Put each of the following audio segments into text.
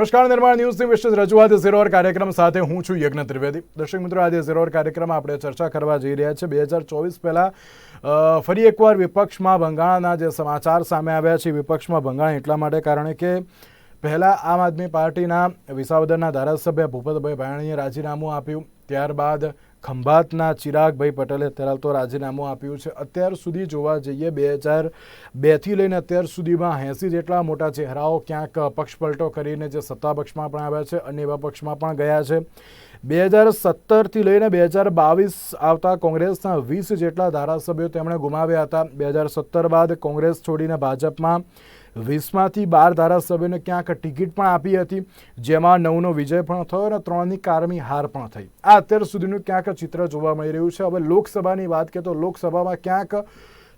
નમસ્કાર, નિર્માણ ન્યૂઝની વિશેષ રજૂઆત ઝીરોર કાર્યક્રમ સાથે હું છું યજ્ઞ ત્રિવેદી. દર્શક મિત્રો, આજે ઝીરોર કાર્યક્રમમાં આપણે ચર્ચા કરવા જઈ રહ્યા છીએ બે હજાર ચોવીસ પહેલાં ફરી એકવાર વિપક્ષમાં ભંગાણના જે સમાચાર સામે આવ્યા છે, વિપક્ષમાં ભંગાણ એટલા માટે કારણ કે પહેલાં આમ આદમી પાર્ટીના વિસાવદરના ધારાસભ્ય ભૂપતભાઈ ભાયાણીએ રાજીનામું આપ્યું. ત્યારબાદ ખંભાતના ચિરાગભાઈ પટેલે અત્યારે તો રાજીનામું આપ્યું છે. અત્યાર સુધી જોવા જઈએ બે હજાર બેથી લઈને અત્યાર સુધીમાં એંસી જેટલા મોટા ચહેરાઓ ક્યાંક પક્ષપલટો કરીને જે સત્તા પક્ષમાં પણ આવ્યા છે અને એવા પક્ષમાં પણ ગયા છે. બે હજાર સત્તરથી લઈને બે હજાર બાવીસ આવતા કોંગ્રેસના વીસ જેટલા ધારાસભ્યો તેમણે ગુમાવ્યા હતા. બે હજાર સત્તર બાદ કોંગ્રેસ છોડીને ભાજપમાં વીસમાંથી બાર ધારાસભ્યોને ક્યાંક ટિકિટ પણ આપી હતી, જેમાં નવનો વિજય પણ થયો અને ત્રણની કારમી હાર પણ થઈ. આ અત્યાર સુધીનું ક્યાંક ચિત્ર જોવા મળી રહ્યું છે. હવે લોકસભાની વાત કરીએ તો લોકસભામાં ક્યાંક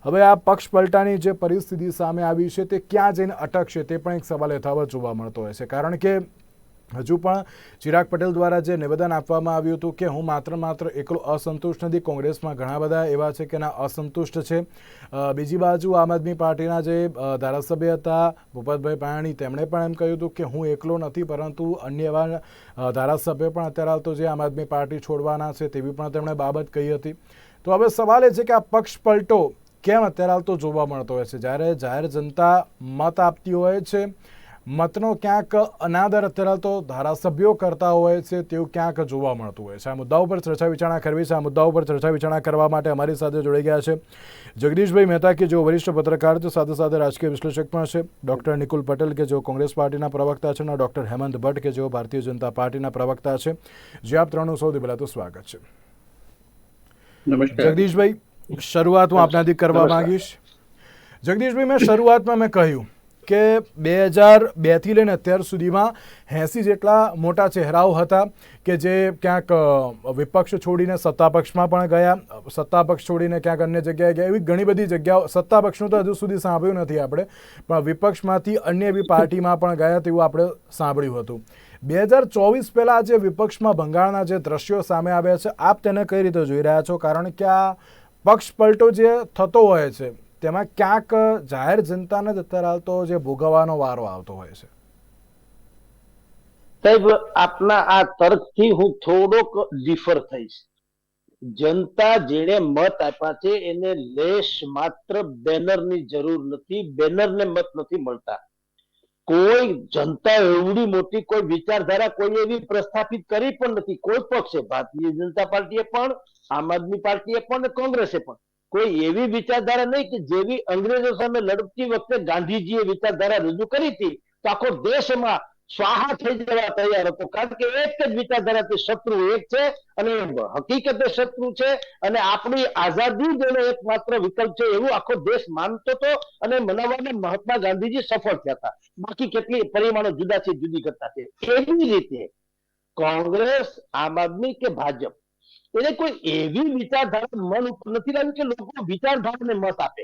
હવે આ પક્ષ પલટાની જે પરિસ્થિતિ સામે આવી છે, તે ક્યાં જઈને અટકશે તે પણ એક સવાલ યથાવત જોવા મળતો હોય છે. કારણ કે હજુ પણ ચિરાગ પટેલ દ્વારા જે નિવેદન આપવામાં આવ્યું હતું કે હું માત્ર માત્ર એકલો અસંતુષ્ટ નથી, કોંગ્રેસમાં ઘણા બધા એવા છે કે ના અસંતુષ્ટ છે. બીજી બાજુ આમ આદમી પાર્ટીના જે ધારાસભ્ય હતા ભૂપતભાઈ પાયાણી, તેમણે પણ એમ કહ્યું હતું કે હું એકલો નથી, પરંતુ અન્ય એવા ધારાસભ્ય પણ અત્યારે હાલ તો જે આમ આદમી પાર્ટી છોડવાના છે તેવી પણ તેમણે બાબત કહી હતી. તો હવે સવાલ એ છે કે આ પક્ષ પલટો કેમ અત્યારે હાલ તો જોવા મળતો હોય છે? જ્યારે જાહેર જનતા મત આપતી હોય છે મતનો ક્યાંક અનાદર અત્યારે તો ધારાસભ્યો કરતા હોય છે તેવું ક્યાંક જોવા મળતું હોય છે. આ મુદ્દાઓ પર ચર્ચા વિચારણા કરવી છે. આ મુદ્દાઓ પર ચર્ચા વિચારણા કરવા માટે અમારી સાથે જોડાઈ ગયા છે જગદીશભાઈ મહેતા કે જેઓ વરિષ્ઠ પત્રકાર છે સાથે સાથે રાજકીય વિશ્લેષક પણ છે. ડૉક્ટર નિકુલ પટેલ કે જેઓ કોંગ્રેસ પાર્ટીના પ્રવક્તા છે અને ડૉક્ટર હેમંત ભટ્ટ કે જેઓ ભારતીય જનતા પાર્ટીના પ્રવક્તા છે. જે આપ ત્રણનું સૌથી પહેલાં તો સ્વાગત છે. જગદીશભાઈ શરૂઆત હું આપનાથી કરવા માંગીશ. જગદીશભાઈ મેં શરૂઆતમાં મેં કહ્યું કે બે હજાર બેથી લઈને અત્યાર સુધીમાં એંસી જેટલા મોટા ચહેરાઓ હતા કે જે ક્યાંક વિપક્ષ છોડીને સત્તાપક્ષમાં પણ ગયા, સત્તાપક્ષ છોડીને ક્યાંક અન્ય જગ્યાએ ગયા, એવી ઘણી બધી જગ્યાઓ સત્તા પક્ષનું તો હજુ સુધી સાંભળ્યું નથી આપણે, પણ વિપક્ષમાંથી અન્ય એવી પાર્ટીમાં પણ ગયા તેવું આપણે સાંભળ્યું હતું. બે હજાર ચોવીસ પહેલાં જે વિપક્ષમાં ભંગાળના જે દ્રશ્યો સામે આવ્યા છે, આપ તેને કઈ રીતે જોઈ રહ્યા છો? કારણ કે આ પક્ષ પલટો જે થતો હોય છે તેમાં ક્યાંક જાહેર જનતાને અત્યારે હાલ જે ભોગવવાનો વારો આવતો હોય છે. સાહેબ, આપના આ તર્કથી હું થોડોક ડિફર થઈશ. જનતા જેને મત આપ્યા છે, એને લેશ માત્ર બેનરની જરૂર નથી, બેનરને મત નથી મળતા. કોઈ જનતા એવડી મોટી, કોઈ વિચારધારા, કોઈ એવી પ્રસ્થાપિત કરી પણ નથી. કોઈ પક્ષે, ભારતીય જનતા પાર્ટીએ પણ, આમ આદમી પાર્ટીએ પણ કોંગ્રેસે પણ. કોઈ એવી વિચારધારા નહીં કે જેવી અંગ્રેજો સામે લડતી વખતે ગાંધીજીએ વિચારધારા રજૂ કરી હતી તો આખો દેશમાં સ્વાહા થઈ જવા તૈયાર હતો. કારણ કે એક જ વિચારધારાથી શત્રુ એક છે અને હકીકતે શત્રુ છે અને આપણી આઝાદી જ એનો એકમાત્ર વિકલ્પ છે એવું આખો દેશ માનતો હતો અને મનાવવાને મહાત્મા ગાંધીજી સફળ થયા હતા. બાકી કેટલી પરિમાણો જુદા છે, જુદી કરતા છે. એવી રીતે કોંગ્રેસ, આમ આદમી કે ભાજપ એને કોઈ એવી વિચારધારા મન ઉપર નથી લાવી કે લોકો વિચારધારાને મત આપે.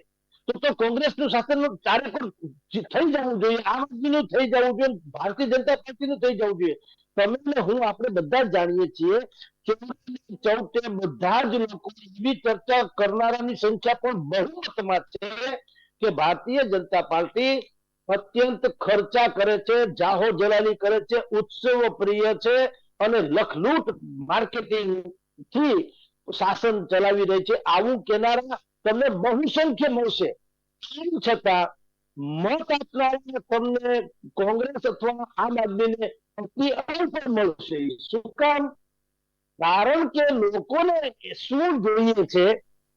તો તો કોંગ્રેસનું શાસન ચારે થઈ જવું જોઈએ, આમ આદમીનું થઈ જવું જોઈએ, ભારતીય જનતા પાર્ટીનું થઈ જવું જોઈએ. તમે હું આપણે બધા જાણીએ છીએ કે ચૌથે બધા જ લોકો એવી ચર્ચા કરનારાની સંખ્યા પણ બહુમતમાં છે કે ભારતીય જનતા પાર્ટી અત્યંત ખર્ચા કરે છે, જાહો જલાલી કરે છે, ઉત્સવ પ્રિય છે અને લખલૂટ માર્કેટિંગ થી શાસન ચલાવી રહી છે. આવું કેનારા તમને બહુસંખ્ય મળશે. તેમ છતાં મત આપનારા તમને કોંગ્રેસ અથવા આમ આદમીને અતિ અલ્પ મળશે. શું કામ? કારણ કે લોકોને શું જોઈએ છે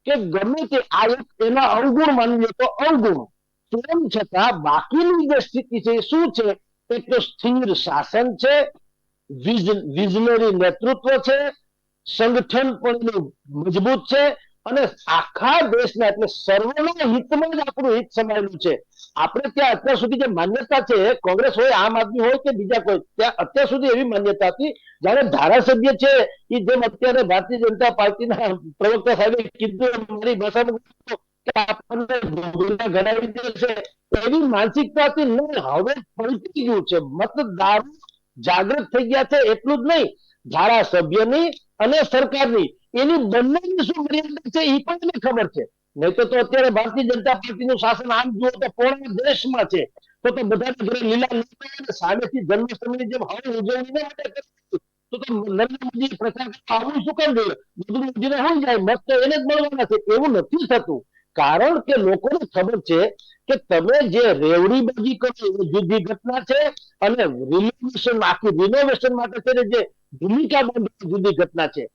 કે ગમે તે આ એક એના અવગુણ માની તો અવગુણ. તેમ છતાં બાકીની જે સ્થિતિ છે શું છે? એક તો સ્થિર શાસન છે વિઝનરી નેતૃત્વ છે સંગઠન પણ એનું મજબૂત છે અને આખા દેશના એટલે સર્વના હિતમાં જ આપણું હિત સમાયેલું છે. આપણે ત્યાં અત્યાર સુધી જે માન્યતા છે, કોંગ્રેસ હોય, આમ આદમી હોય કે બીજા કોઈ, ત્યાં અત્યાર સુધી એવી માન્યતા હતી. જયારે ધારાસભ્ય છે એ જેમ અત્યારે ભારતીય જનતા પાર્ટીના પ્રવક્તા સાહેબે કીધું, મારી ભાષામાં આપણને ગણાવી દેશે. એવી માનસિકતાથી નહીં, હવે પલટી ગયું છે. મતદારો જાગૃત થઈ ગયા છે. એટલું જ નહીં. ધારાસભ્યની અને સરકારની. એની બંનેની શું મર્યાદા છે એ પણ એને ખબર છે. નહીં તો અત્યારે ભારતીય જનતા પાર્ટીનું શાસન આમ જુઓ તો પૂર્ણ દેશમાં છે. તો તો બધાના ઘરે લીલા સામેથી જન્માષ્ટમીની જેમ હવે ઉજવણી માટે તો તો નરેન્દ્ર મોદી પ્રચાર આવું શું કેમ જોઈએ બધું મોદીને શું જાય. મત તો એને જ મળવાના છે. એવું નથી થતું. કારણ કે લોકોને ખબર છે કે તમે જે રેવડીબાજી કરો એ જુદી ઘટના છે અને રિનોવેશન આખી રિનોવેશન માટે છે જે ભૂમિકા બાંધવી જુદી ઘટના છે.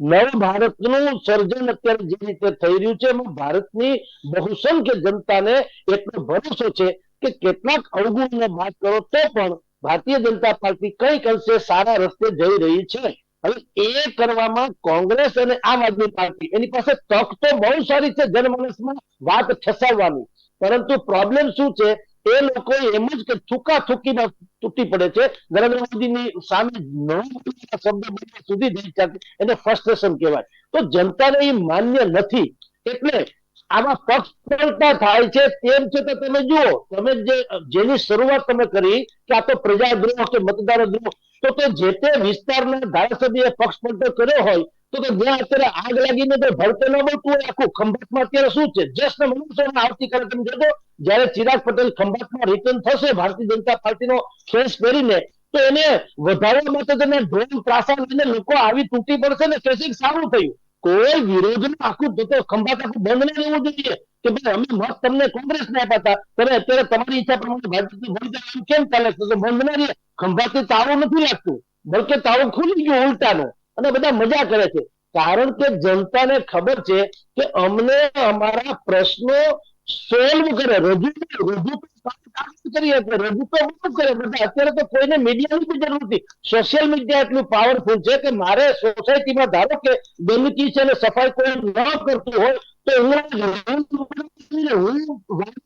નવ ભારતનું સર્જન અત્યારે જે રીતે થઈ રહ્યું છે, એમાં ભારતની બહુસંખ્ય જનતાને એટલો ભરોસો છે કે કેટલાક અવગુણને બાદ કરો, તો પણ ભારતીય જનતા પાર્ટી કંઈક અંશે સારા રસ્તે જઈ રહી છે. હવે એ કરવામાં કોંગ્રેસ અને આમ આદમી પાર્ટી, એની પાસે તક તો બહુ સારી છે જનમાનસમાં, વાત ઠસાવવાની. પરંતુ પ્રોબ્લેમ શું છે? એ લોકો એમ જ કે થૂકા થૂકીમાં તૂટી પડે છે. નરેન્દ્ર મોદીની સામે શબ્દ સુધી એને ફ્રસ્ટ્રેશન કહેવાય. તો જનતાને એ માન્ય નથી. એટલે આમાં પક્ષ પલટા થાય છે તેમ છતાં તમે જુઓ, તમે જે, જેની શરૂઆત તમે કરી કે આ તો પ્રજાદ્રોહ કે મતદાર દ્રોહ તો તે જે તે વિસ્તારના ધારાસભ્યએ પક્ષ પલટો કર્યો હોય, તો કે જ્યાં અત્યારે આગ લાગીને તો ભડકે ન મળતું હોય આખું ખંભાતમાં અત્યારે શું છે? જસ્ટ મનુષ્યમાં આવતીકાલે તમે જોજો જ્યારે ચિરાગ પટેલ ખંભાતમાં રિટર્ન થશે ભારતીય જનતા પાર્ટીનો ખેસ પહેરીને, તો એને વધારવા માટે તમે ડ્રોન ત્રાસા લઈને લોકો આવી તૂટી પડશે ને કહેશે સારું થયું. કોઈ વિરોધ આખું તો ખંભાત આખું બંધ નહીં રહેવું જોઈએ કે ભાઈ અમે મત તમને કોંગ્રેસ ને આપ્યા તમે અત્યારે તમારી ઈચ્છા પ્રમાણે ભાજપથી ભણી એમ કેમ ચાલે છે? બંધ ના રહે ખંભાતથી તાળું નથી લાગતું. બલકે તાળું ખુલી ગયું ઉલટાનું. અને બધા મજા કરે છે. કારણ કે જનતાને ખબર છે કે અમને અમારા પ્રશ્નો સોલ્વ કરે, રજૂ રજૂ કરી એટલે રજૂ તો બહુ કરે બધા અત્યારે તો કોઈને મીડિયાની બી જરૂર નથી. સોશિયલ મીડિયા એટલું પાવરફુલ છે કે મારે સોસાયટીમાં ધારો કે ગંદકી છે ને સફાઈ કોઈ ન કરતું હોય તો હું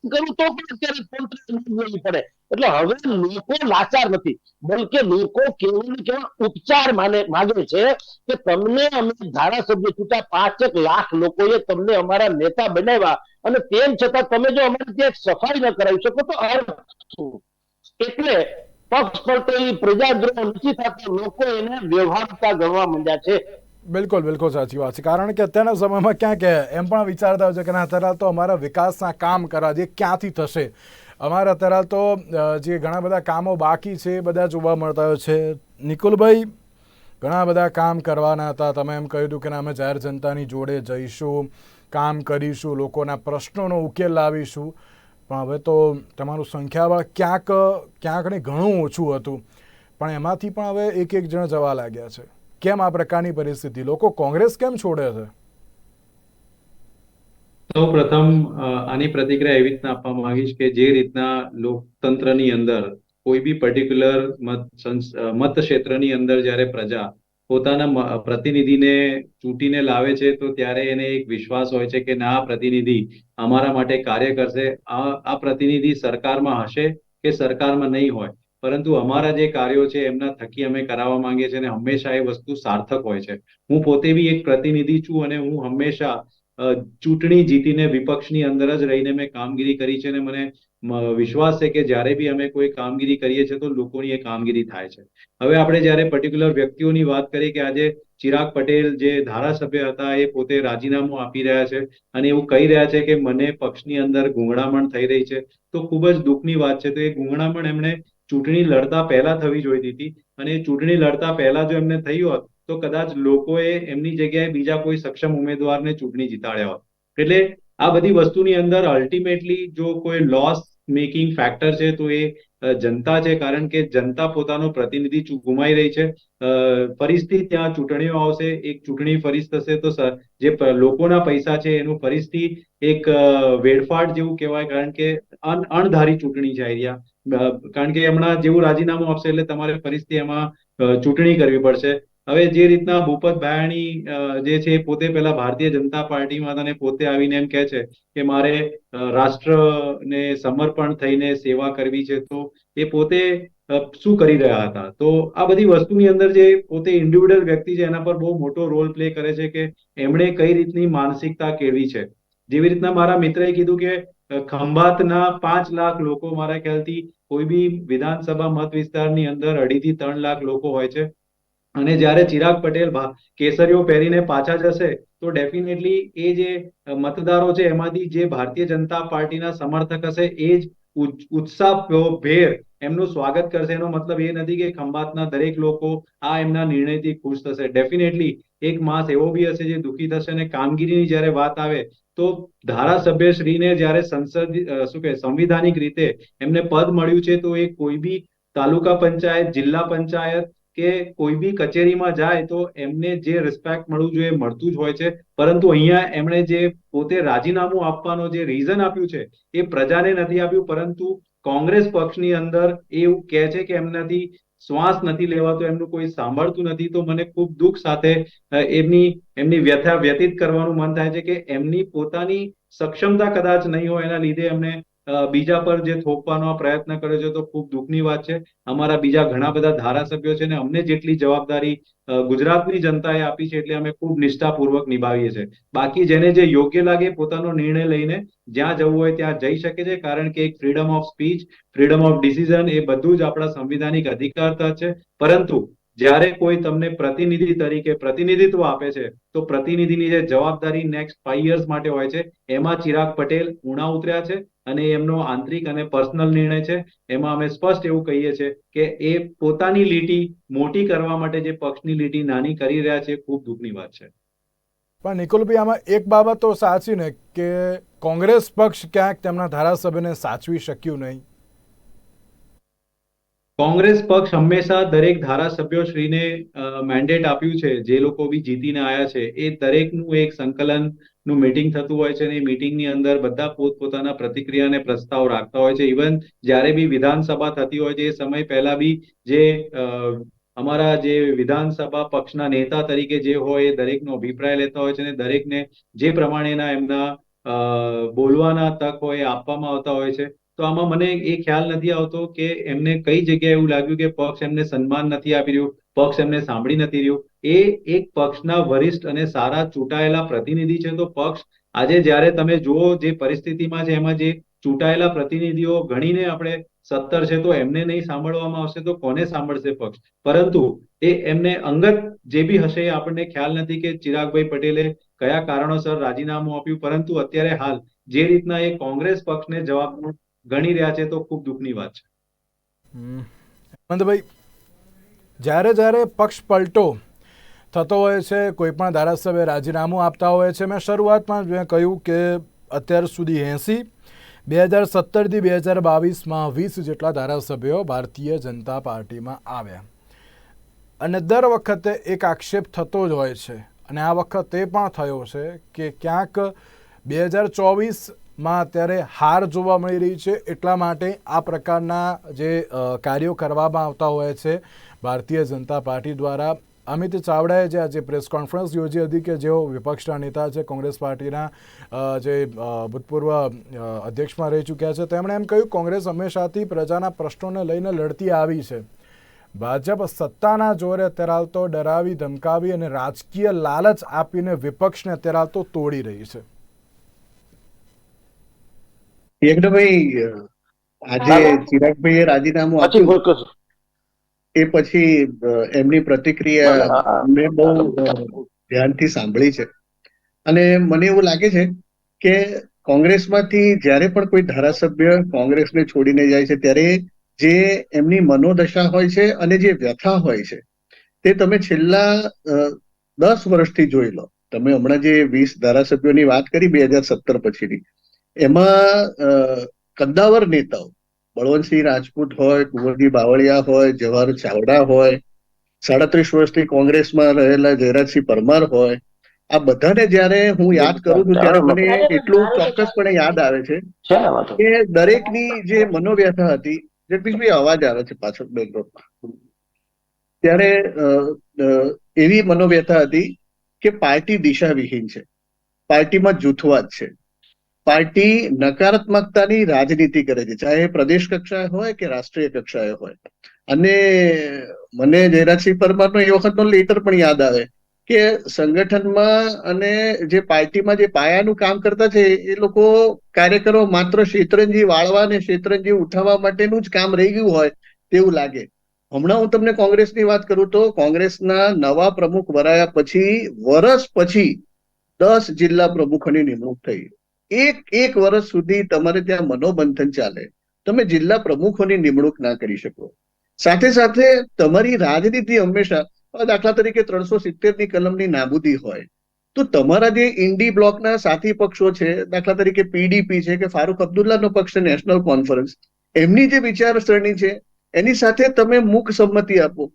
કરું તો પણ અત્યારે કોન્ટ્રાક્ટ પડે. એટલે હવે લોકો લાચાર નથી. બલકે લોકો કેવું ને કેવા ઉપચાર માને, માગે છે કે તમને અમે ધારાસભ્ય છૂટા પાંચેક લાખ લોકોએ તમને અમારા નેતા બનાવ્યા અને તેમ છતાં તમે જો અમારે ત્યાં સફાઈ ન કરાવી શકો તો અર્થ એટલે પક્ષ એ પ્રજાદ્રોહ નથી થતો. લોકો એને વ્યવહારતા ગણવા માંડ્યા છે. બિલકુલ બિલકુલ સાચી વાત છે. કારણ કે અત્યારના સમયમાં ક્યાં કે એમ પણ વિચારતા હોય છે કે ના, અત્યારે તો અમારા વિકાસના કામ કરવા જે ક્યાંથી થશે? અમારે અત્યારે તો જે ઘણા બધા કામો બાકી છે, એ બધા જોવા મળતા હોય છે. નિકુલભાઈ, ઘણા બધા કામ કરવાના હતા. તમે એમ કહ્યું હતું કે અમે જાહેર જનતાની જોડે જઈશું, કામ કરીશું, લોકોના પ્રશ્નોનો ઉકેલ લાવીશું. પણ હવે તો તમારું સંખ્યાબળ ક્યાંક ક્યાંક ને ઘણું ઓછું હતું. પણ એમાંથી પણ હવે એક એક જણ જવા લાગ્યા છે. કેમ આ પ્રકારની પરિસ્થિતિ? લોકો કોંગ્રેસ કેમ છોડે છે? સૌ પ્રથમ આની પ્રતિક્રિયા એવી રીતના આપવા માંગીશ કે જે રીતના લોકતંત્રની અંદર કોઈ બી પર્ટિક્યુલર મત મત ક્ષેત્રની અંદર જ્યારે પ્રજા પોતાના પ્રતિનિધિને ચૂંટીને લાવે છે, તો ત્યારે એને એક વિશ્વાસ હોય છે કે ના, આ પ્રતિનિધિ અમારા માટે કાર્ય કરશે. આ આ પ્રતિનિધિ સરકારમાં હશે કે સરકારમાં નહીં હોય? પરંતુ અમારા જે કાર્યો છે, એમના થકી અમે કરાવવા માંગીએ છીએ અને હંમેશા એ વસ્તુ સાર્થક હોય છે. હું પોતે બી એક પ્રતિનિધિ છું અને હું હંમેશા ચૂંટણી જીતીને વિપક્ષની અંદર જ રહીને મેં કામગીરી કરી છે અને મને વિશ્વાસ છે કે જ્યારે બી અમે કોઈ કામગીરી કરીએ છીએ તો લોકોની એ કામગીરી થાય છે. હવે આપણે જ્યારે પર્ટિક્યુલર વ્યક્તિઓની વાત કરીએ કે આજે ચિરાગ પટેલ જે ધારાસભ્ય હતા એ પોતે રાજીનામું આપી રહ્યા છે અને એવું કહી રહ્યા છે કે મને પક્ષની અંદર ગૂંગળામણ થઈ રહી છે, તો ખૂબ જ દુઃખની વાત છે. તો એ ગૂંગળામણ એમણે ચૂંટણી લડતા પહેલા થવી જોઈતી હતી અને ચૂંટણી લડતા પહેલા જો એમને થયું હોત, તો કદાચ લોકોએ એમની જગ્યાએ બીજા કોઈ સક્ષમ ઉમેદવારને ચૂંટણી જીતાડ્યા હોત. એટલે આ બધી વસ્તુની અંદર અલ્ટિમેટલી જો કોઈ લોસ મેકિંગ ફેક્ટર છે, તો એ જનતા છે. કારણ કે જનતા પોતાનો પ્રતિનિધિ ગુમાઈ રહી છે. ફરીથી ત્યાં ચૂંટણીઓ આવશે. એક ચૂંટણી ફરી થશે તો જે લોકોના પૈસા છે, એનું ફરીથી એક વેડફાટ જેવું કહેવાય. કારણ કે અણ- અણધારી ચૂંટણી છે રહ્યા. કારણ કે હમણાં જેવું રાજીનામું આપશે એટલે તમારે ફરીથી એમાં ચૂંટણી કરવી પડશે. હવે જે રીતના ભૂપત ભાયાણી જે છે પોતે પેલા ભારતીય જનતા પાર્ટીમાં અને પોતે આવીને એમ કહે છે કે મારે રાષ્ટ્રને સમર્પણ થઈને સેવા કરવી છે તો એ પોતે શું કરી રહ્યા હતા? તો આ બધી વસ્તુની અંદર જે પોતે ઇન્ડિવિડ્યુઅલ વ્યક્તિ છે એના પર બહુ મોટો રોલ પ્લે કરે છે કે એમણે કઈ રીતની માનસિકતા કેળવી છે. જેવી રીતના મારા મિત્રએ કીધું કે ખંભાતના પાંચ લાખ લોકો મારા ખ્યાલથી કોઈ બી વિધાનસભા મત વિસ્તારની અંદર અઢીથી ત્રણ લાખ લોકો હોય છે. અને જ્યારે ચિરાગ પટેલ કેસરીઓ પહેરીને પાછા જશે, તો ડેફિનેટલી એ જે મતદારો છે, એમાંથી જે ભારતીય જનતા પાર્ટીના સમર્થક હશે, એ જ ઉત્- ઉત્સાહ ભેર એમનું સ્વાગત કરશે. એનો મતલબ એ નથી કે ખંભાતના દરેક લોકો આ એમના નિર્ણયથી ખુશ થશે. ડેફિનેટલી એક માસ એવો બી હશે જે દુઃખી થશે અને કામગીરીની જ્યારે વાત આવે તો ધારાસભ્યશ્રીને જ્યારે સંસદ શું કહે, સંવિધાનિક રીતે એમને પદ મળ્યું છે, તો એ કોઈ બી તાલુકા પંચાયત, જિલ્લા પંચાયત કે કોઈ બી કચેરીમાં જાય તો એમને જે રિસ્પેક્ટ મળવું જોઈએ મળતું જ હોય છે. પરંતુ અહીંયા એમણે જે પોતે રાજીનામું આપવાનો જે રીઝન આપ્યું છે, એ પ્રજાને નથી આપ્યું. પરંતુ કોંગ્રેસ પક્ષની અંદર એવું કહે છે કે એમનાથી શ્વાસ નથી લેવાતો, એમનું કોઈ સાંભળતું નથી, તો મને ખૂબ દુઃખ સાથે એમની એમની વ્યથા વ્યતીત કરવાનું મન થાય છે કે એમની પોતાની સક્ષમતા કદાચ નહીં હોય, એના લીધે એમને બીજા પર જે થોપવાનો પ્રયત્ન કર્યો છે તો ખૂબ દુઃખની વાત છે. અમારા બીજા ઘણા બધા ધારાસભ્યો છે ને અમને જેટલી જવાબદારી ગુજરાતની જનતાએ આપી છે એટલે અમે ખૂબ નિષ્ઠાપૂર્વક નિભાવીએ છીએ બાકી જેને જે યોગ્ય લાગે પોતાનો નિર્ણય લઈને જ્યાં જવું હોય ત્યાં જઈ શકે છે, કારણ કે એક freedom of speech freedom of decision એ બધું જ આપણા સંવિધાનિક અધિકારતા છે. પરંતુ જ્યારે કોઈ તમને પ્રતિનિધિ તરીકે પ્રતિનિધિત્વ આપે છે, તો પ્રતિનિધિની જે જવાબદારી નેક્સ્ટ ફાઈવ યર્સ માટે હોય છે, એમાં ચિરાગ પટેલ ઉણા ઉતર્યા છે. અને એમનો આંતરિક અને પર્સનલ નિર્ણય છે. એમાં અમે સ્પષ્ટ એવું કહીએ છીએ કે એ પોતાની લીટી મોટી કરવા માટે જે પક્ષની લીટી નાની કરી રહ્યા છે ખૂબ દુઃખની વાત છે. પણ નિકુલભાઈ આમાં એક બાબત તો સાચી ને કે કોંગ્રેસ પક્ષ ક્યાંક તેમના ધારાસભ્યને સાચવી શક્યું નહીં. કોંગ્રેસ પક્ષ હંમેશા દરેક ધારાસભ્યોશ્રીને મેન્ડેટ આપ્યું છે. જે લોકો બી જીતીને આવ્યા છે એ દરેકનું એક સંકલન નું મીટિંગ થતું હોય છે અને એ મીટિંગની અંદર બધા પોતપોતાના પ્રતિક્રિયા અને પ્રસ્તાવ રાખતા હોય છે. ઇવન જ્યારે બી વિધાનસભા થતી હોય છે, એ સમય પહેલા બી જે અમારા જે વિધાનસભા પક્ષના નેતા તરીકે જે હોય એ દરેકનો અભિપ્રાય લેતા હોય છે અને દરેકને જે પ્રમાણેના એમના બોલવાના તક હોય આપવામાં આવતા હોય છે. તો આમાં મને એ ખ્યાલ નથી આવતો કે એમને કઈ જગ્યાએ એવું લાગ્યું કે પક્ષ એમને સન્માન નથી આપી રહ્યું, પક્ષ એમને સાંભળી નથી રહ્યું. એ એક પક્ષના વરિષ્ઠ અને સારા ચૂંટાયેલા પ્રતિનિધિ છે. તો પક્ષ આજે જ્યારે તમે જુઓ જે પરિસ્થિતિમાં છે, એમાં જે ચૂંટાયેલા પ્રતિનિધિઓ ગણીને આપણે સત્તર છે, તો એમને નહીં સાંભળવામાં આવશે, તો કોને સાંભળશે પક્ષ? પરંતુ એ એમને અંગત જે બી હશે આપણને ખ્યાલ નથી કે ચિરાગભાઈ પટેલે કયા કારણોસર રાજીનામું આપ્યું. પરંતુ અત્યારે હાલ જે રીતના એ કોંગ્રેસ પક્ષને જવાબ ગણી રહ્યા છે, તો ખૂબ દુઃખની વાત છે. જ્યારે જ્યારે પક્ષ પલટો થતો હોય છે, કોઈ પણ ધારાસભ્ય રાજીનામું આપતા હોય છે. મેં શરૂઆતમાં મેં કહ્યું કે અત્યાર સુધી એંસી, બે હજાર સત્તરથી બે હજાર બાવીસમાં વીસ જેટલા ધારાસભ્યો ભારતીય જનતા પાર્ટીમાં આવ્યા. અને દર વખતે એક આક્ષેપ થતો જ હોય છે. અને આ વખતે પણ થયો છે કે ક્યાંક બે હજાર ચોવીસમાં અત્યારે હાર જોવા મળી રહી છે. એટલા માટે આ પ્રકારના જે કાર્યો કરવામાં આવતા હોય છે, ભારતીય જનતા પાર્ટી દ્વારા અમિત ચાવડાએ જે આજે પ્રેસ કોન્ફરન્સ યોજી હતી કે જેઓ વિપક્ષના નેતા છે કોંગ્રેસ પાર્ટીના જે ભૂતપૂર્વ અધ્યક્ષમાં રહી ચૂક્યા છે તેમણે એમ કહ્યું કોંગ્રેસ હંમેશાથી પ્રજાના પ્રશ્નોને લઈને લડતી આવી છે. ભાજપ સત્તાના જોરે અત્યારે હાલ તો ડરાવી ધમકાવી અને રાજકીય લાલચ આપીને વિપક્ષને અત્યારે હાલ તો તોડી રહી છે. યજ્ઞભાઈ આજે ચિરાગભાઈએ રાજીનામું આપ્યું. એ પછી એમની પ્રતિક્રિયા મેં બહુ ધ્યાનથી સાંભળી છે. અને મને એવું લાગે છે કે કોંગ્રેસમાંથી જ્યારે પણ કોઈ ધારાસભ્ય કોંગ્રેસને છોડીને જાય છે ત્યારે જે એમની મનોદશા હોય છે અને જે વ્યથા હોય છે તે તમે છેલ્લા દસ વર્ષથી જોઈ લો. તમે હમણાં જે વીસ ધારાસભ્યોની વાત કરી બે હજાર સત્તર પછીની એમાં કદ્દાવર નેતાઓ બળવંતસિંહ રાજપૂત હોય કુંવરજી બાવળિયા હોય જવાહર ચાવડા હોય સાડત્રીસ વર્ષથી કોંગ્રેસમાં રહેલા જયરાજસિંહ પરમાર હોય આ બધાને જ્યારે હું યાદ કરું છું ત્યારે મને એટલું ચોક્કસપણે યાદ આવે છે? કે દરેકની જે મનોવ્યથા હતી જગદીશભાઈ અવાજ આવે છે પાછળ બેકગ્રાઉન્ડમાં ત્યારે એવી મનોવ્યથા હતી કે પાર્ટી દિશાવિહીન છે. પાર્ટીમાં જૂથવાદ છે. પાર્ટી નકારાત્મકતાની રાજનીતિ કરે છે, ચાહે પ્રદેશ કક્ષાએ હોય કે રાષ્ટ્રીય કક્ષાએ હોય. અને મને જયરાજસિંહ પરમારનો એ વખતનો લેટર પણ યાદ આવે કે સંગઠનમાં અને જે પાર્ટીમાં જે પાયાનું કામ કરતા છે, એ લોકો કાર્યકરો માત્ર શેતરંજી વાળવા અને શેતરંજી ઉઠાવવા માટેનું જ કામ રહી ગયું હોય તેવું લાગે. હમણાં હું તમને કોંગ્રેસની વાત કરું તો કોંગ્રેસના નવા પ્રમુખ વરાયા પછી, વર્ષ પછી દસ જિલ્લા પ્રમુખોની નિમણૂક થઈ. એક એક વર્ષ સુધી તમારે ત્યાં મનોબંધન ચાલે. તમે જિલ્લા પ્રમુખોની નિમણૂક ના કરી શકો. સાથે સાથે તમારી રાજનીતિ હંમેશા દાખલા તરીકે ત્રણસો સિત્તેરની કલમની નાબૂદી હોય. તો તમારા જે ઇન્ડી બ્લોકના સાથી પક્ષો છે, દાખલા તરીકે પીડીપી છે કે ફારૂક અબ્દુલ્લાનો પક્ષ છે, નેશનલ કોન્ફરન્સ, એમની જે વિચારસરણી છે, એની સાથે તમે મૂક સંમતિ આપો.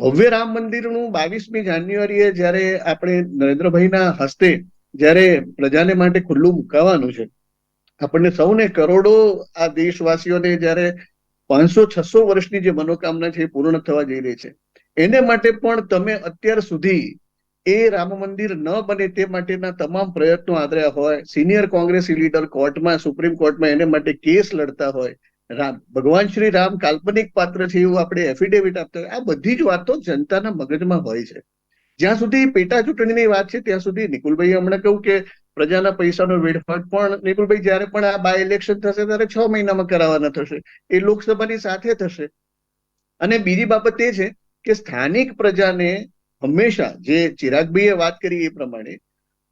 ભવ્ય રામ મંદિરનું બાવીસમી જાન્યુઆરીએ જ્યારે આપણે નરેન્દ્રભાઈના હસ્તે જ્યારે પ્રજાને માટે ખુલ્લું મુકાવાનું છે, આપણને સૌને કરોડો આ દેશવાસીઓને જ્યારે પાંચસો, છસો વર્ષની જે મનોકામના છે એ પૂર્ણ થવા જઈ રહી છે. એને માટે પણ તમે અત્યાર સુધી એ રામ મંદિર ન બને તે માટેના તમામ પ્રયત્નો આદર્યા હોય. સિનિયર કોંગ્રેસી લીડર કોર્ટમાં, સુપ્રીમ કોર્ટમાં એને માટે કેસ લડતા હોય. રામ, ભગવાન શ્રી રામ કાલ્પનિક પાત્ર છે એવું આપણે એફિડેવિટ આપતા હોય. આ બધી જ વાતો જનતાના મગજમાં હોય છે. જ્યાં સુધી પેટા ચૂંટણીની વાત છે, ત્યાં સુધી નિકુલભાઈ હમણાં કહ્યું કે પ્રજાના પૈસાનો વેડફાટ પણ, નિકુલભાઈ જ્યારે પણ આ બાય ઇલેક્શન થશે, ત્યારે છ મહિનામાં કરાવવાના થશે. એ લોકસભાની સાથે થશે. અને બીજી બાબત એ છે કે સ્થાનિક પ્રજાને હંમેશા જે ચિરાગભાઈએ વાત કરી એ પ્રમાણે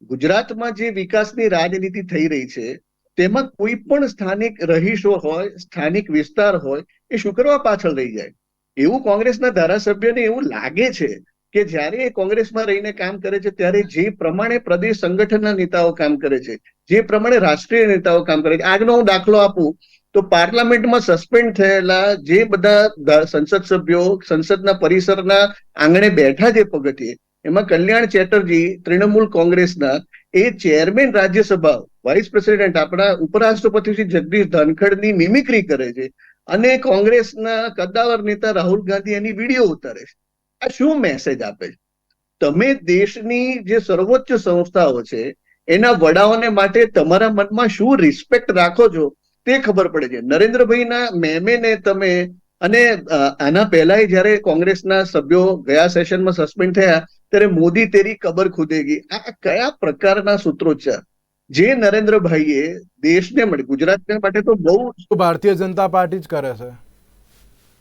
ગુજરાતમાં જે વિકાસની રાજનીતિ થઈ રહી છે, તેમાં કોઈ પણ સ્થાનિક રહીશો હોય, સ્થાનિક વિસ્તાર હોય, એ શું કરવા પાછળ રહી જાય? એવું કોંગ્રેસના ધારાસભ્યને એવું લાગે છે કે જ્યારે એ કોંગ્રેસમાં રહીને કામ કરે છે, ત્યારે જે પ્રમાણે પ્રદેશ સંગઠનના નેતાઓ કામ કરે છે, જે પ્રમાણે રાષ્ટ્રીય નેતાઓ કામ કરે છે આજનો હું દાખલો આપું, તો પાર્લામેન્ટમાં સસ્પેન્ડ થયેલા જે બધા સંસદ સભ્યો, સંસદના પરિસરના આંગણે બેઠા જે પગથિયે, એમાં કલ્યાણ ચેટર્જી, તૃણમૂલ કોંગ્રેસના, એ ચેરમેન રાજ્યસભા, વાઇસ પ્રેસિડેન્ટ આપણા ઉપરાષ્ટ્રપતિ શ્રી જગદીશ ધનખડની મિમિક્રી કરે છે, અને કોંગ્રેસના કદ્દાવર નેતા રાહુલ ગાંધી એની વીડિયો ઉતારે છે. આ શું મેસેજ આપે? છે તમે દેશની જે સર્વોચ્ચ સંસ્થાઓ છે, એના વડાઓને માટે તમારા મનમાં શું રિસ્પેક્ટ રાખો છો તે ખબર પડે છે. નરેન્દ્રભાઈના મેમેને તમે અને આના પહેલા જ્યારે કોંગ્રેસના સભ્યો ગયા સેશનમાં સસ્પેન્ડ થયા, ત્યારે મોદી તેરી કબર ખુદેગી આ કયા પ્રકારના સૂત્રોચ્ચાર જે નરેન્દ્રભાઈએ દેશને માટે ગુજરાતને માટે તો બહુ ભારતીય જનતા પાર્ટી જ કરે છે.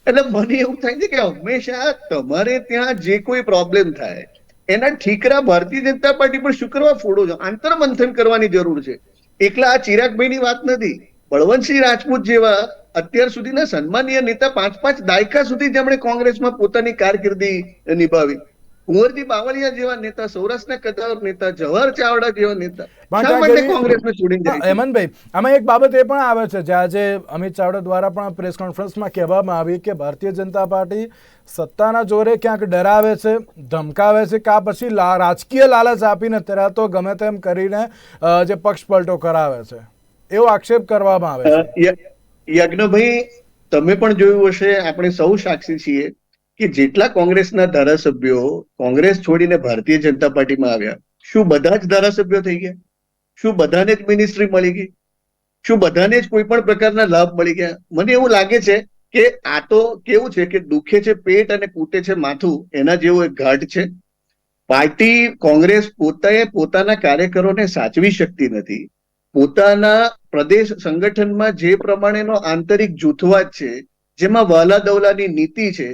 એટલે મને એવું થાય છે કે હંમેશા તમારે ત્યાં જે કોઈ પ્રોબ્લેમ થાય, એના ઠીકરા ભારતીય જનતા પાર્ટી પર શું કરવા ફોડો છો. આંતરમંથન કરવાની જરૂર છે. એકલા આ ચિરાગભાઈની વાત નથી. બળવંતસિંહ રાજપૂત જેવા અત્યાર સુધીના સન્માનીય નેતા પાંચ પાંચ દાયકા સુધી જેમણે કોંગ્રેસમાં પોતાની કારકિર્દી નિભાવી. કુંવરજી બાવળિયા જેવા નેતા સૌરાષ્ટ્રના કદાવર નેતા જવાહર ચાવડા જેવા નેતા ક્યાંક માટે એવી- કોંગ્રેસને છોડીને જાય હા, છે? હેમંતભાઈ આમાં એક બાબત એ પણ આવે છે જે આજે અમિત ચાવડા દ્વારા પણ પ્રેસ કોન્ફરન્સમાં કહેવામાં આવી કે ભારતીય જનતા પાર્ટી સત્તાના જોરે ક્યાંક ડરાવે છે ધમકાવે છે કા પછી રાજકીય લાલચ આપીને ત્યારે તો ગમે તેમ કરીને જે પક્ષ પલટો કરાવે છે. એવો આક્ષેપ કરવામાં આવે છે. યજ્ઞભાઈ તમે પણ જોયું હશે આપણે સૌ સાક્ષી છીએ. કે જેટલા કોંગ્રેસના ધારાસભ્યો કોંગ્રેસ છોડીને ભારતીય જનતા પાર્ટીમાં આવ્યા, શું બધા જ ધારાસભ્યો થઈ ગયા? શું બધાને જ મિનિસ્ટ્રી મળી ગઈ? શું બધાને જ કોઈ પણ પ્રકારના લાભ મળી ગયા? મને એવું લાગે છે કે આ તો કેવું છે કે દુખે છે પેટ અને કૂટે છે માથું, એના જેવો એક ઘાટ છે. પાર્ટી કોંગ્રેસ પોતે પોતાના કાર્યકરોને સાચવી શકતી નથી. પોતાના પ્રદેશ સંગઠનમાં જે પ્રમાણેનો આંતરિક જૂથવાદ છે, જેમાં વહાલા દવલાની નીતિ છે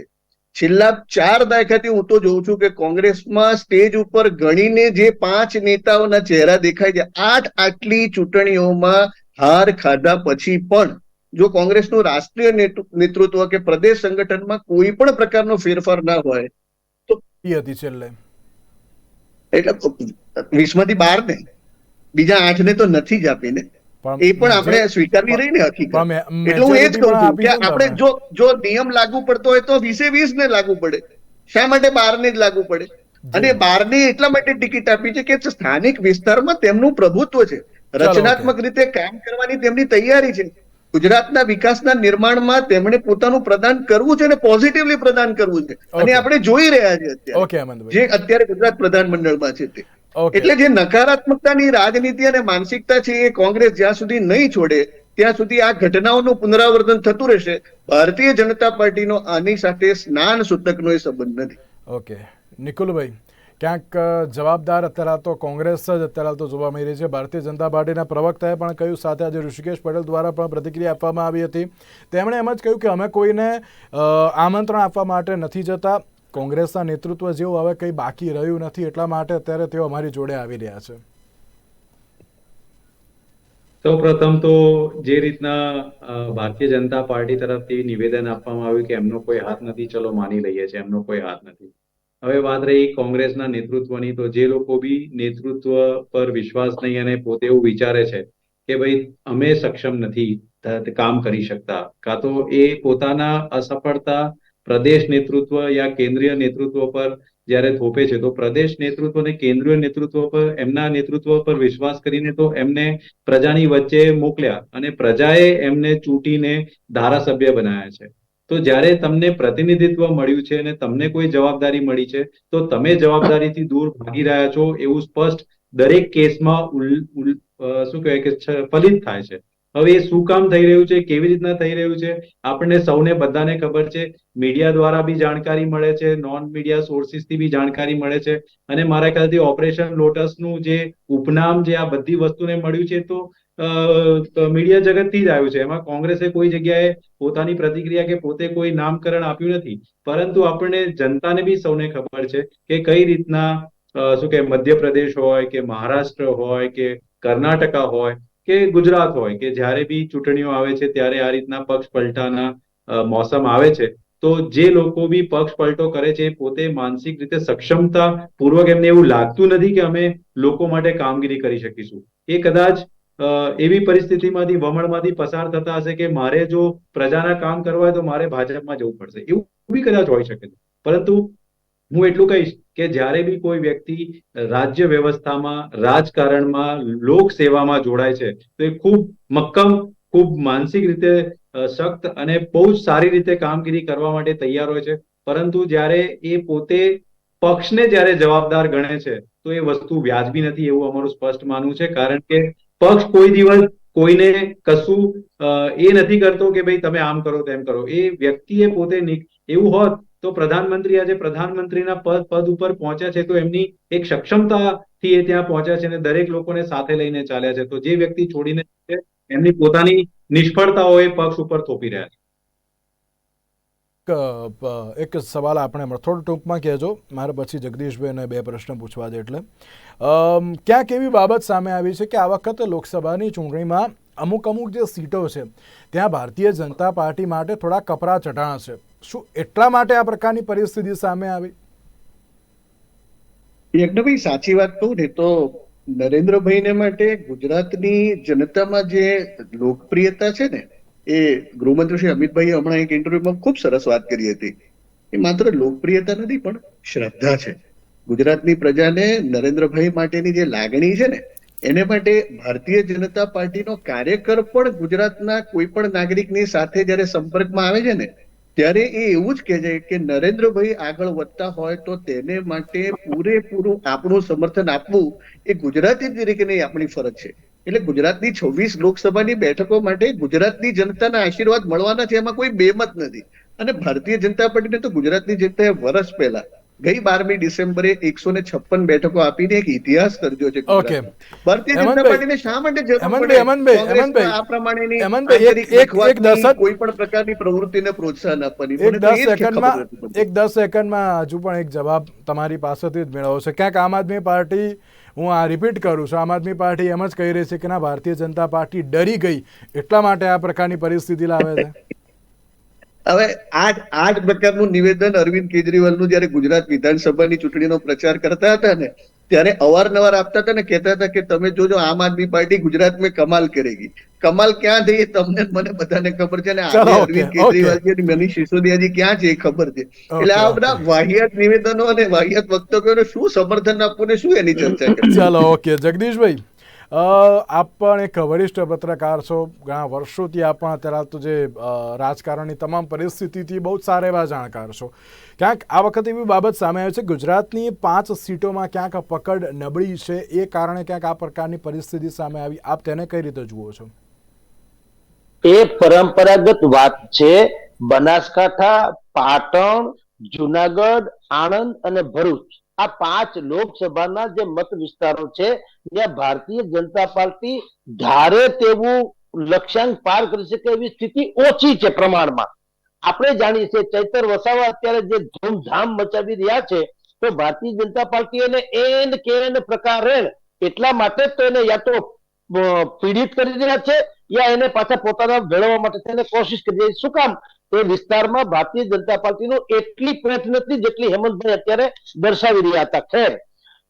છેલ્લા ચાર દાયકાથી હું તો જોઉં છું કે કોંગ્રેસમાં સ્ટેજ ઉપર ગણીને જે પાંચ નેતાઓના ચહેરા દેખાય છે આઠ આટલી ચૂંટણીઓમાં હાર ખાધા પછી પણ જો કોંગ્રેસનું રાષ્ટ્રીય નેતૃ- નેતૃત્વ કે પ્રદેશ સંગઠનમાં કોઈ પણ પ્રકારનો ફેરફાર ના હોય તો હતી છેલ્લે. એટલે વીસમાંથી બાર ને બીજા આઠ ને તો નથી જ આપીને. એ પણ આપણે સ્વીકારવી રહી ને હકીકત. એટલે હું એ જ કહું છું કે આપણે જો જો નિયમ લાગુ પડતો હોય તો વીસે વીસ ને લાગુ પડે. શા માટે બાર ને જ લાગુ પડે? અને બાર ને એટલા માટે ટિકિટ આપી છે કે સ્થાનિક વિસ્તારમાં તેમનું પ્રભુત્વ છે. રચનાત્મક રીતે કામ કરવાની તેમની તૈયારી છે. ગુજરાતના વિકાસના નિર્માણમાં તેમણે પોતાનું પ્રદાન કરવું છે અને પોઝિટિવલી પ્રદાન કરવું છે. અને આપણે જોઈ રહ્યા છીએ અત્યારે. જે અત્યારે ગુજરાત પ્રધાનમંડળમાં છે તે. એટલે જે નકારાત્મકતાની રાજનીતિ અને માનસિકતા છે એ કોંગ્રેસ જ્યાં સુધી નહીં છોડે ત્યાં સુધી આ ઘટનાઓનું પુનરાવર્તન થતું રહેશે. ભારતીય જનતા પાર્ટીનો આની સાથે સ્નાન સૂતકનો એ સંબંધ નથી. ઓકે નિકુલભાઈ ક્યાંક જવાબદાર અત્યારે તો કોંગ્રેસ જ અત્યારે તો જોવા મળી રહી છે. ભારતીય જનતા પાર્ટીના પ્રવક્તાએ પણ કહ્યું, સાથે આજે ઋષિકેશ પટેલ દ્વારા પણ પ્રતિક્રિયા આપવામાં આવી હતી. તેમણે એમ જ કહ્યું કે અમે કોઈને આમંત્રણ આપવા માટે નથી જતા. કોંગ્રેસના નેતૃત્વ જેવું હવે કંઈ બાકી રહ્યું નથી, એટલા માટે અત્યારે તેઓ અમારી જોડે આવી રહ્યા છે. સૌ પ્રથમ તો જે રીતના ભારતીય જનતા પાર્ટી તરફથી નિવેદન આપવામાં આવ્યું કે એમનો કોઈ હાથ નથી, ચલો માની લઈએ છીએ, એમનો કોઈ હાથ નથી. હવે વાત રહી કોંગ્રેસના નેતૃત્વની, તો જે લોકો બી નેતૃત્વ પર વિશ્વાસ નહીં અને પોતે એવું વિચારે છે કે ભાઈ અમે સક્ષમ નથી કામ કરી શકતા. કાં તો એ પોતાના અસફળતા પ્રદેશ નેતૃત્વ યા કેન્દ્રીય નેતૃત્વ પર જ્યારે થોપે છે, તો પ્રદેશ નેતૃત્વ અને કેન્દ્રીય નેતૃત્વ પર, એમના નેતૃત્વ પર વિશ્વાસ કરીને તો એમને પ્રજાની વચ્ચે મોકલ્યા અને પ્રજાએ એમને ચૂંટીને ધારાસભ્ય બનાવ્યા છે. તો જ્યારે તમને પ્રતિનિધિત્વ મળ્યું છે અને તમને કોઈ જવાબદારી મળી છે, તો તમે જવાબદારીથી દૂર ભાગી રહ્યા છો એવું સ્પષ્ટ દરેક કેસમાં શું કહેવાય કે ફલિત થાય છે. હવે એ શું કામ થઈ રહ્યું છે, કેવી રીતના થઈ રહ્યું છે, આપણને સૌને બધાને ખબર છે, મીડિયા દ્વારા બી જાણકારી મળે છે નોન મીડિયા સોર્સિસથી બી જાણકારી મળે છે, અને મારા ખ્યાલથી ઓપરેશન લોટસનું જે ઉપનામ જે આ બધી વસ્તુને મળ્યું છે, તો મીડિયા જગતથી જ આવ્યું છે. એમાં કોંગ્રેસે કોઈ જગ્યાએ પોતાની પ્રતિક્રિયા કે પોતે કોઈ નામકરણ આપ્યું નથી. પરંતુ આપણને જનતાને બી સૌને ખબર છે કે કઈ રીતના શું કે મધ્યપ્રદેશ હોય કે મહારાષ્ટ્ર હોય કે કર્ણાટકા હોય કે ગુજરાત હોય કે જ્યારે બી ચૂંટણીઓ આવે છે ત્યારે આ રીતના પક્ષ પલટાના મોસમ આવે છે. તો જે લોકો બી પક્ષ પલટો કરે છે પોતે માનસિક રીતે સક્ષમતા પૂર્વક એમને એવું લાગતું નથી કે અમે લોકો માટે કામગીરી કરી શકીશું. એ કદાચ એવી પરિસ્થિતિમાંથી વમણમાંથી પસાર થતા હશે કે મારે જો પ્રજાના કામ કરવા હોય તો મારે ભાજપમાં જવું પડશે. એવું બી કદાચ હોઈ શકે છે. પરંતુ હું એટલું કહીશ કે જ્યારે બી કોઈ વ્યક્તિ રાજ્ય વ્યવસ્થામાં, રાજકારણમાં લોકસેવામાં જોડાય છે, તો એ ખૂબ મક્કમ, ખૂબ માનસિક રીતે સખ્ત અને બહુ જ સારી રીતે કામગીરી કરવા માટે તૈયાર હોય છે. પરંતુ જ્યારે એ પોતે પક્ષને જ્યારે જવાબદાર ગણે છે, તો એ વસ્તુ વ્યાજબી નથી એવું અમારું સ્પષ્ટ માનવું છે. કારણ કે પક્ષ કોઈ દિવસ કોઈને કશું એ નથી કરતો કે ભાઈ તમે આમ કરો તેમ કરો. એ વ્યક્તિએ પોતે એવું હોત તો પ્રધાનમંત્રી આજે પ્રધાનમંત્રીના પદ પદ ઉપર પહોંચ્યા છે તો એમની એક સક્ષમતાથી એ ત્યાં પહોંચ્યા છે અને દરેક લોકોને સાથે લઈને ચાલ્યા છે. તો જે વ્યક્તિ છોડીને એમની પોતાની નિષ્ફળતાઓ એ પક્ષ ઉપર થોપી રહ્યા છે. એક, સવાલ આપણે થોડું ટૂંકમાં કહેજો. મારે પછી જગદીશભાઈને બે પ્રશ્ન પૂછવા છે એટલે. ક્યાંક એવી બાબત સામે આવી છે કે આ વખતે લોકસભાની ચૂંટણીમાં અમુક અમુક જે સીટો છે ત્યાં ભારતીય જનતા પાર્ટી માટે થોડા કપરા ચઢાણ છે. શું એટલા માટે આ પ્રકારની પરિસ્થિતિ સામે આવી? યજ્ઞભાઈ સાચી વાત કહું ને તો નરેન્દ્રભાઈને માટે ગુજરાતની જનતામાં જે લોકપ્રિયતા છે ને એ ગૃહમંત્રી શ્રી અમિતભાઈએ હમણાં એક ઇન્ટરવ્યુમાં ખૂબ સરસ વાત કરી હતી. એ માત્ર લોકપ્રિયતા નથી, પણ શ્રદ્ધા છે. ગુજરાતની પ્રજાને નરેન્દ્રભાઈ માટેની જે લાગણી છે ને, એને માટે ભારતીય જનતા પાર્ટીનો કાર્યકર પણ ગુજરાતના કોઈ પણ નાગરિકની સાથે જ્યારે સંપર્કમાં આવે છે ને, ત્યારે એ એવું જ કહે છે કે નરેન્દ્રભાઈ આગળ વધતા હોય તો તેને માટે પૂરેપૂરું આપણું સમર્થન આપવું એ ગુજરાતી તરીકેની આપણી ફરજ છે. એટલે ગુજરાતની છવ્વીસ લોકસભાની બેઠકો માટે ગુજરાતની જનતાના આશીર્વાદ મળવાના છે એમાં કોઈ બેમત નથી. અને ભારતીય જનતા પાર્ટીને તો ગુજરાતની જનતાએ વર્ષ પહેલા ગઈ બારમી ડિસેમ્બરે એકસો ને છપ્પન બેઠકો આપીને એક ઇતિહાસ સર્જ્યો છે ઓકે. ભારતીય જનતા પાર્ટીને શા માટે જરૂર પડે? આ પ્રમાણેની કોઈ પણ પ્રકારની પ્રવૃત્તિને પ્રોત્સાહન આપવાની. એક દસ સેકન્ડમાં એક દસ સેકન્ડમાં હજુ પણ એક જવાબ તમારી પાસેથી જ મેળવવો છે. ક્યાંક આમ આદમી પાર્ટી હું આ રિપીટ કરું. છું આમ આદમી પાર્ટી એમ જ કહી રહી છે કે ના, ભારતીય જનતા પાર્ટી ડરી ગઈ. એટલા માટે આ પ્રકારની પરિસ્થિતિ લાવે છે. હવે આ આ જ પ્રકારનું નિવેદન અરવિંદ કેજરીવાલનું જયારે ગુજરાત વિધાનસભાની ચૂંટણીનો પ્રચાર કરતા હતા ને, ત્યારે અવારનવાર આપતા હતા ને કહેતા હતા કે તમે જોજો આમ આદમી પાર્ટી ગુજરાત મેં કમાલ કરેગી. કમાલ ક્યાં એ તમને મને બધાને ખબર છે ને આજે અરવિંદ કેજરીવાલજી અને મનીષ સિસોદિયાજી ક્યાં છે એ ખબર છે. એટલે આ બધા વાહિયાત નિવેદનો અને વાહિયાત વક્તવ્યોને શું સમર્થન આપવું ને શું એની ચર્ચા કરવી? ચાલો ઓકે જગદીશભાઈ આપ પણ એક વરિષ્ઠ પત્રકાર છો. ઘણા વર્ષોથી આપ પણ અત્યારે તો જે રાજકારણની તમામ પરિસ્થિતિથી બહુ સારા એવા જાણકાર છો. ક્યાંક આ વખતે એવી બાબત સામે આવી છે ગુજરાતની પાંચ સીટોમાં ક્યાંક પકડ નબળી છે એ કારણે ક્યાંક આ પ્રકારની પરિસ્થિતિ સામે આવી. આપ તેને કઈ રીતે જુઓ છો? એ પરંપરાગત વાત છે, બનાસકાંઠા, પાટણ, જુનાગઢ, આણંદ અને ભરૂચ. આ પાંચ લોકસભાના જે મત વિસ્તારો છે, ત્યાં ભારતીય જનતા પાર્ટી ધારે તેવું લક્ષ્યાંક પાર કરી શકે એવી સ્થિતિ ઓછી છે પ્રમાણમાં. આપણે જાણીએ છીએ ચૈતર વસાવા અત્યારે જે ધૂમધામ મચાવી રહ્યા છે, તો ભારતીય જનતા પાર્ટી એને એન કેન પ્રકારે એટલા માટે તો એને યા તો પીડિત કરી રહ્યા છે યા એને પાછા પોતાના ભેળવવા માટે તેને કોશિશ કરી રહી શું કામ? તે વિસ્તારમાં ભારતીય જનતા પાર્ટીનો એટલી પેઠ નથી જેટલી હેમંતભાઈ અત્યારે દર્શાવી રહ્યા હતા. ખેર,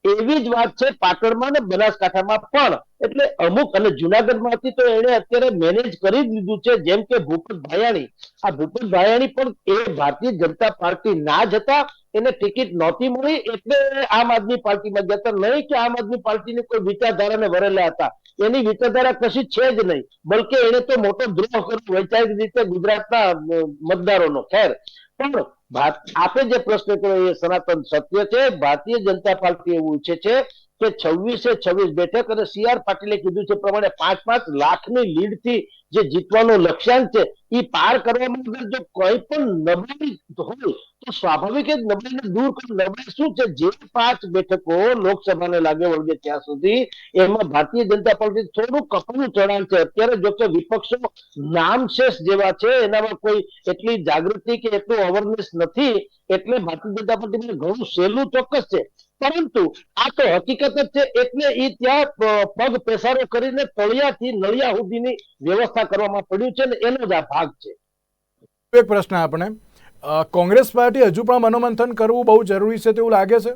એવી જ વાત છે પાટણમાં ને બનાસકાંઠામાં પણ. એટલે અમુક, અને જુનાગઢમાંથી તો એને અત્યારે મેનેજ કરી જ લીધું છે. જેમ કે ભૂપત ભાયાણી. આ ભૂપત ભાયાણી પણ એ ભારતીય જનતા પાર્ટી ના જ હતા. એને ટિકિટ નહોતી મળી એટલે આમ આદમી પાર્ટીમાં ગયા હતા. નહીં કે આમ આદમી પાર્ટીની કોઈ વિચારધારાને વરેલા હતા. એની વિચારધારા કશી છે જ નહીં. બલકે એને તો મોટો દ્રોહ કર્યો વૈચારિક રીતે ગુજરાતના મતદારોનો. ખેર. પણ આપે જે પ્રશ્ન કર્યો એ સનાતન સત્ય છે. ભારતીય જનતા પાર્ટી એવું ઈચ્છે છે કે છવ્વીસે છવ્વીસ બેઠક અને સી આર પાટીલે કીધું છે પ્રમાણે પાંચ પાંચ લાખની લીડથી જે જીતવાનો લક્ષ્યાંક છે એ પાર કરવામાં જો કોઈ પણ નબળી હોય સ્વાભાવિક નબળાઈને દૂર નબળાઈ શું છે? જે પાંચ બેઠકો લોકસભાને લાગે વળગે ત્યાં સુધી એમાં ભારતીય જનતા પાર્ટી થોડું કપડું ચઢાણ છે. અત્યારે જો કે વિપક્ષો નામશેષ જેવા છે. એનામાં કોઈ એટલી જાગૃતિ કે એટલું અવેરનેસ નથી. એટલે ભારતીય જનતા પાર્ટી ઘણું સહેલું ચોક્કસ છે. પરંતુ આ તો હકીકત જ છે. એટલે એ ત્યાં પગ પેસારો કરીને તળિયાથી નળિયા સુધીની વ્યવસ્થા કરવામાં પડ્યું છે ને એનો જ આ ભાગ છે. એક પ્રશ્ન આપણે કોંગ્રેસ પાર્ટી હજુ પણ મનોમંથન કરવું બહુ જરૂરી છે તેવું લાગે છે?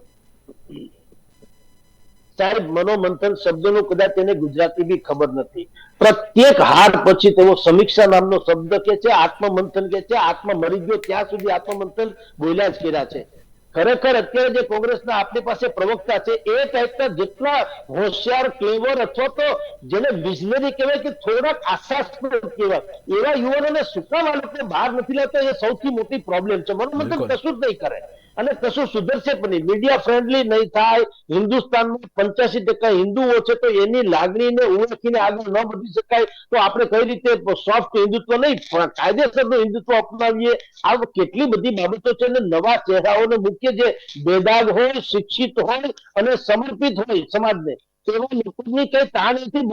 સાહેબ, મનોમંથન શબ્દનો કદાચ તેને ગુજરાતી બી ખબર નથી. પ્રત્યેક હાર પછી તેઓ સમીક્ષા નામનો શબ્દ કે છે, આત્મમંથન કે છે આત્મ મરી ગયો, ત્યાં સુધી આત્મમંથન બોલ્યા જ કર્યા છે. ખરેખર અત્યારે જે કોંગ્રેસના આપણી પાસે પ્રવક્તા છે એ ટાઈપના જેટલા હોશિયાર ક્લેવર અથવા તો જેને વિઝનરી કહેવાય કે થોડાક આશાસ્પદ કહેવાય એવા યુવાનોને શું કામ આ બહાર નથી લેતા એ સૌથી મોટી પ્રોબ્લેમ છે. મને મતલબ કશું જ નહીં કરે. અને કશું સુધરશે પણ નહીં મીડિયા ફ્રેન્ડલી નહીં થાય. હિન્દુસ્તાનમાં પંચ્યાસી ટકા હિન્દુઓ છે તો એની લાગણીને ઓળખીને આગળ ન વધી શકાય. તો આપણે કઈ રીતે સોફ્ટ હિન્દુત્વ નહીં, પણ કાયદેસરનું હિન્દુત્વ અપનાવીએ? આ કેટલી બધી બાબતો છે અને નવા ચહેરાઓને મુખ્ય જે બેદાગ હોય, શિક્ષિત હોય અને સમર્પિત હોય સમાજને. તેવા લોકોની કઈ તાણ નથી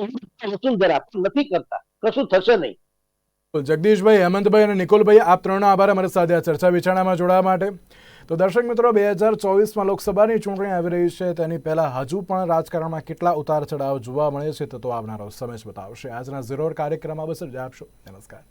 વસુંધરા નથી કરતા. કશું થશે નહીં. જગદીશભાઈ, હેમંતભાઈ અને નિકુલભાઈ, આપ ત્રણનો આભાર અમારી સાથે આ ચર્ચા વિચારણામાં જોડાવા માટે. તો દર્શક મિત્રો, બે હજાર ચોવીસમાં લોકસભાની ચૂંટણી આવી રહી છે. તેની પહેલા હજુ પણ રાજકારણમાં કેટલા ઉતાર ચઢાવ જોવા મળે છે તો આવનારો સમય જ બતાવશે. આજના ઝીરોર કાર્યક્રમમાં બસ જ. આપશો નમસ્કાર.